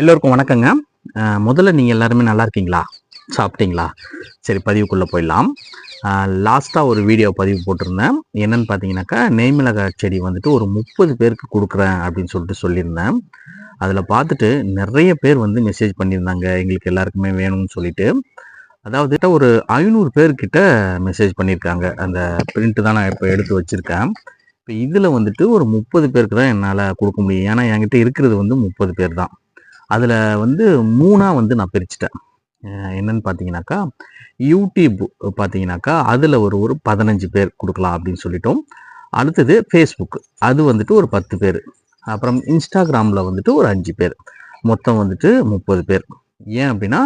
எல்லோருக்கும் வணக்கங்க. முதல்ல நீங்கள் எல்லாருமே நல்லா இருக்கீங்களா? சாப்பிட்டீங்களா? சரி பதிவுக்குள்ளே போயிடலாம். லாஸ்ட்டாக ஒரு வீடியோ பதிவு போட்டிருந்தேன். என்னன்னு பார்த்தீங்கன்னாக்கா நெய்மிளகாய் செடி வந்துட்டு ஒரு முப்பது பேருக்கு கொடுக்குறேன் அப்படின்னு சொல்லிட்டு சொல்லியிருந்தேன். அதில் பார்த்துட்டு நிறைய பேர் வந்து மெசேஜ் பண்ணியிருந்தாங்க. எங்களுக்கு எல்லாருக்குமே வேணும்னு சொல்லிட்டு. அதாவது ஒரு ஐநூறு பேர்கிட்ட மெசேஜ் பண்ணியிருக்காங்க. அந்த பிரிண்ட்டு தான் நான் இப்போ எடுத்து வச்சுருக்கேன். இப்போ இதில் வந்துட்டு ஒரு முப்பது பேருக்கு தான் என்னால் கொடுக்க முடியும். ஏன்னா என்கிட்ட இருக்கிறது வந்து முப்பது பேர் தான். அதில் வந்து மூணாக வந்து நான் பிரிச்சுட்டேன். என்னன்னு பார்த்தீங்கன்னாக்கா யூடியூப் பார்த்தீங்கன்னாக்கா அதில் ஒரு ஒரு பதினஞ்சு பேர் கொடுக்கலாம் அப்படின்னு சொல்லிட்டோம். அடுத்தது ஃபேஸ்புக் அது வந்துட்டு ஒரு பத்து பேர். அப்புறம் இன்ஸ்டாகிராமில் வந்துட்டு ஒரு அஞ்சு பேர். மொத்தம் வந்துட்டு முப்பது பேர். ஏன் அப்படின்னா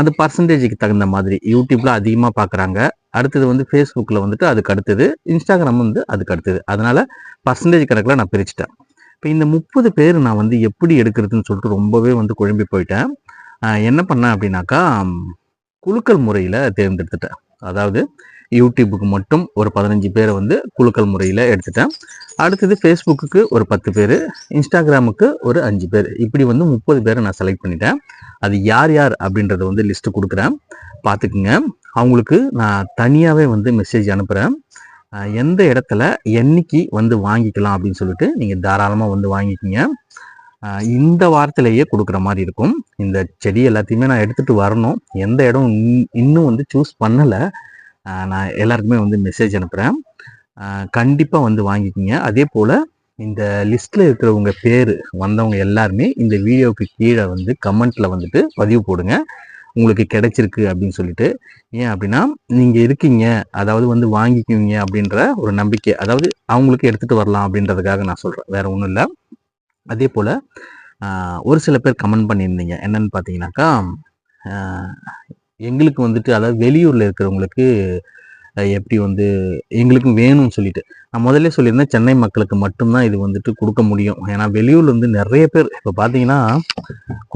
அந்த பர்சன்டேஜுக்கு தகுந்த மாதிரி யூடியூப்பில் அதிகமாக பார்க்குறாங்க அடுத்தது வந்து ஃபேஸ்புக்கில் வந்துட்டு அதுக்கு அடுத்தது இன்ஸ்டாகிராம் வந்து அதுக்கு அடுத்தது. அதனால் பர்சன்டேஜ் கணக்கில் நான் பிரிச்சுட்டேன். இப்போ இந்த முப்பது பேர் நான் வந்து எப்படி எடுக்கிறதுன்னு சொல்லிட்டு ரொம்பவே வந்து குழம்பி போயிட்டேன். என்ன பண்ணேன் அப்படின்னாக்கா குழுக்கள் குலுக்கல் முறையில் தேர்ந்தெடுத்துட்டேன். அதாவது யூடியூபுக்கு மட்டும் ஒரு பதினஞ்சு பேரை வந்து குலுக்கல் முறையில் எடுத்துட்டேன். அடுத்தது ஃபேஸ்புக்கு ஒரு பத்து பேர் இன்ஸ்டாகிராமுக்கு ஒரு அஞ்சு பேர். இப்படி வந்து முப்பது பேரை நான் செலக்ட் பண்ணிட்டேன். அது யார் யார் அப்படின்றத வந்து லிஸ்ட்டு கொடுக்குறேன். பார்த்துக்குங்க. அவங்களுக்கு நான் தனியாகவே வந்து மெசேஜ் அனுப்புகிறேன் எந்த இடத்துல என்னைக்கு வந்து வாங்கிக்கலாம் அப்படின்னு சொல்லிட்டு நீங்கள் தாராளமாக வந்து வாங்கிக்கிங்க. இந்த வாரத்திலேயே கொடுக்குற மாதிரி இருக்கும். இந்த செடி எல்லாத்தையுமே நான் எடுத்துகிட்டு வரணும். எந்த இடம் இன்- இன்னும் வந்து சூஸ் பண்ணலை. நான் எல்லாருக்குமே வந்து மெசேஜ் அனுப்புகிறேன் கண்டிப்பாக வந்து வாங்கிக்கிங்க. அதே போல் இந்த லிஸ்ட்டில் இருக்கிறவங்க பேர் வந்தவங்க எல்லாருமே இந்த வீடியோவுக்கு கீழே வந்து கமெண்ட்டில் வந்துட்டு பதிவு போடுங்க. உங்களுக்கு கிடைச்சிருக்கு அப்படின்னு சொல்லிட்டு ஏன் அப்படின்னா நீங்கள் இருக்கீங்க அதாவது வந்து வாங்கிக்குவீங்க அப்படின்ற ஒரு நம்பிக்கை அதாவது அவங்களுக்கு எடுத்துகிட்டு வரலாம் அப்படின்றதுக்காக நான் சொல்கிறேன் வேறு ஒன்றும் இல்லை. அதே போல் ஒரு சில பேர் கமெண்ட் பண்ணியிருந்தீங்க. என்னன்னு பார்த்தீங்கன்னாக்கா எங்களுக்கு வந்துட்டு அதாவது வெளியூரில் இருக்கிறவங்களுக்கு எப்படி வந்து எங்களுக்கும் வேணும்னு சொல்லிட்டு. நான் முதல்ல சொல்லியிருந்தேன் சென்னை மக்களுக்கு மட்டும்தான் இது வந்துட்டு கொடுக்க முடியும். ஏன்னா வெளியூர்லேருந்து நிறைய பேர் இப்போ பார்த்தீங்கன்னா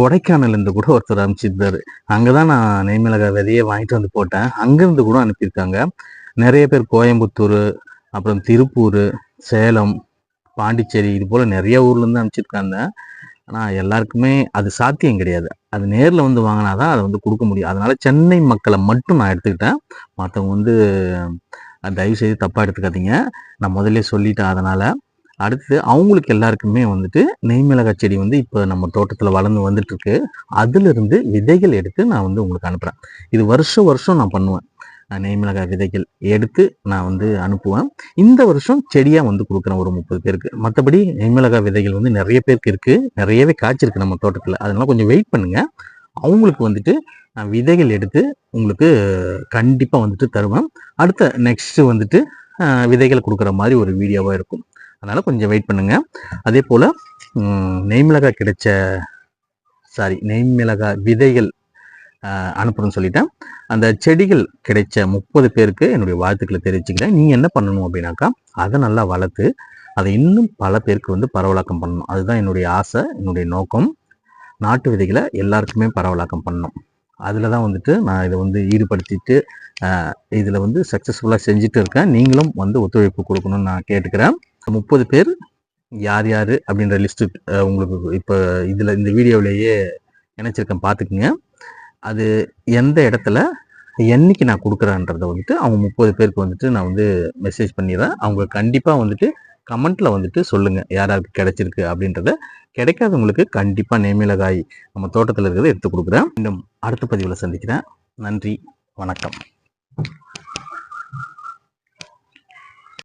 கொடைக்கானல்லேருந்து கூட ஒருத்தர் அனுப்பிச்சிருந்தாரு. அங்கே தான் நான் நெய்மிளகா விதையை வாங்கிட்டு வந்து போட்டேன். அங்கேருந்து கூட அனுப்பியிருக்காங்க. நிறைய பேர் கோயம்புத்தூர் அப்புறம் திருப்பூர் சேலம் பாண்டிச்சேரி இது போல் நிறைய ஊர்லேருந்து அனுப்பிச்சிருக்காங்க. ஆனால் எல்லாருக்குமே அது சாத்தியம் கிடையாது. அது நேரில் வந்து வாங்கினா தான் அதை வந்து கொடுக்க முடியும். அதனால் சென்னை மக்களை மட்டும் நான் எடுத்துக்கிட்டேன். மற்றவங்க வந்து தயவு செய்து தப்பாக எடுத்துக்காதீங்க. நான் முதல்ல சொல்லிட்டேன் அதனால். அடுத்து அவங்களுக்கு எல்லாருக்குமே வந்துட்டு நெய்மிளகாய் செடி வந்து இப்போ நம்ம தோட்டத்தில் வளர்ந்து வந்துட்டுருக்கு அதிலிருந்து விதைகள் எடுத்து நான் வந்து உங்களுக்கு அனுப்புகிறேன் இது வருஷம் வருஷம் நான் பண்ணுவேன். நெய் மிளகாய் விதைகள் எடுத்து நான் வந்து அனுப்புவேன். இந்த வருஷம் செடியாக வந்து கொடுக்குறேன் ஒரு முப்பது பேருக்கு. மற்றபடி நெய்மிளகாய் விதைகள் வந்து நிறைய பேருக்கு இருக்குது நிறையவே காய்ச்சிருக்கு நம்ம தோட்டத்தில். அதனால் கொஞ்சம் வெயிட் பண்ணுங்கள் அவங்களுக்கு வந்துட்டு நான் விதைகள் எடுத்து உங்களுக்கு கண்டிப்பாக வந்துட்டு தருவேன். அடுத்த நெக்ஸ்ட்டு வந்துட்டு விதைகள் கொடுக்குற மாதிரி ஒரு வீடியோவாக இருக்கும். அதனால் கொஞ்சம் வெயிட் பண்ணுங்கள் அதே போல் நெய்மிளகாய் கிடைச்ச சாரி நெய்மிளகாய் விதைகள் அனுப்புறேன்னு சொல்லிட்டேன். அந்த செடிகள் கிடைச்ச முப்பது பேருக்கு என்னுடைய வாழ்த்துக்களை தெரிவிச்சுக்கிறேன். நீங்கள் என்ன பண்ணணும் அப்படின்னாக்கா அதை நல்லா வளர்த்து அதை இன்னும் பல பேருக்கு வந்து பரவலாக்கம் பண்ணணும். அதுதான் என்னுடைய ஆசை என்னுடைய நோக்கம். நாட்டு விதைகளை எல்லாருக்குமே பரவலாக்கம் பண்ணணும். அதில் தான் வந்துட்டு நான் இதை வந்து ஈடுபடுத்திட்டு இதில் வந்து சக்ஸஸ்ஃபுல்லாக செஞ்சுட்டு இருக்கேன். நீங்களும் வந்து ஒத்துழைப்பு கொடுக்கணும்னு நான் கேட்டுக்கிறேன். முப்பது பேர் யார் யார் அப்படின்ற லிஸ்ட்டு உங்களுக்கு இப்போ இதில் இந்த வீடியோவிலேயே நினச்சிருக்கேன் பார்த்துக்குங்க. அது எந்த இடத்துல என்னைக்கு நான் கொடுக்குறேன்றதை வந்துட்டு அவங்க முப்பது பேருக்கு வந்துட்டு நான் வந்து மெசேஜ் பண்ணிடுறேன். அவங்க கண்டிப்பாக வந்துட்டு கமெண்ட்டில் வந்துட்டு சொல்லுங்கள் யார் யாருக்கு கிடைச்சிருக்கு அப்படின்றத. கிடைக்காதவங்களுக்கு கண்டிப்பாக நெய்மிளகாய் நம்ம தோட்டத்தில் இருக்கிறத எடுத்து கொடுக்குறேன். மீண்டும் அடுத்த பதிவில் சந்திக்கிறேன். நன்றி. வணக்கம்.